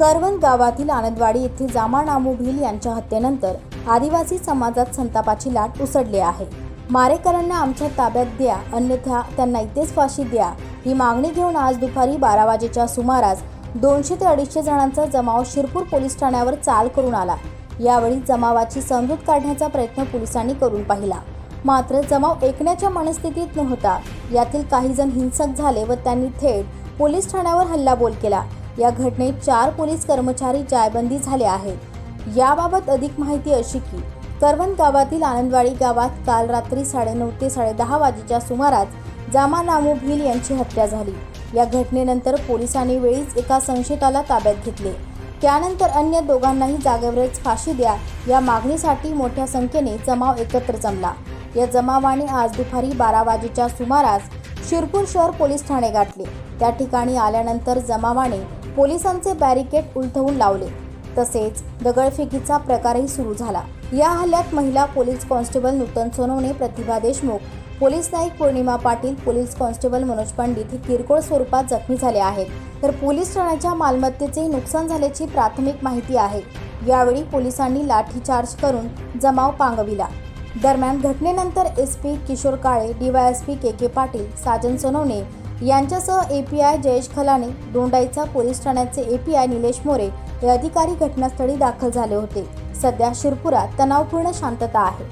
करवंद गावातील आनंदवाडी येथे जामा नामू भिल यांच्या हत्येनंतर आदिवासी समाजात संतापाची लाट उसडली आहे. मारेकरांना आमच्या ताब्यात द्या अन्यथा त्यांना इथेच फाशी द्या. ही मागणी घेऊन आज दुपारी बारा वाजेच्या सुमारास दोनशे ते अडीचशे जणांचा जमाव शिरपूर पोलीस ठाण्यावर चाल करून आला. यावेळी जमावाची समजूत काढण्याचा प्रयत्न पोलिसांनी करून पाहिला. मात्र जमाव ऐकण्याच्या मनस्थितीत नव्हता. यातील काही जण हिंसक झाले व त्यांनी थेट पोलीस ठाण्यावर हल्लाबोल केला. या घटनेत चार पोलीस कर्मचारी जायबंदी झाले आहेत. याबाबत अधिक माहिती अशी की करवण गावातील आनंदवाडी गावात काल रात्री साडेनऊ ते साडेदहा वाजेच्या सुमारास जामा नामू भिल यांची हत्या झाली. या घटनेनंतर पोलिसांनी वेळीच एका संशयिताला ताब्यात घेतले. त्यानंतर अन्य दोघांनाही जागेवरच फाशी द्या या मागणीसाठी मोठ्या संख्येने जमाव एकत्र जमला. या जमावाने आज दुपारी बारा वाजेच्या सुमारास शिरपूर शहर पोलीस ठाणे गाठले. त्या ठिकाणी आल्यानंतर जमावाने पोलिसांचे बॅरिकेड उलथवून लावले. तसेच दगडफेकीचा प्रकारही सुरू झाला. या हल्ल्यात महिला police constable Nutan Sonawane Pratibha Deshmukh police Naik Pournima Patil police constable Manoj Pandit हे किरकोळ स्वरूपात जखमी झाले आहेत. तर पोलीस ठाण्याच्या मालमत्तेचे नुकसान झाल्याची प्राथमिक माहिती आहे. यावेळी पोलिसांनी लाठीचार्ज करून जमाव पांगविला. दरम्यान घटनेनंतर S P Kishor Kale DySP K K Patil Sajan Sonawane यांच्यासह A P I Jayesh Khalane Dondaicha police ठाण्याचे A P I Nilesh More हे अधिकारी घटनास्थळी दाखल झाले होते. सध्या शिरपुरात तणावपूर्ण शांतता आहे.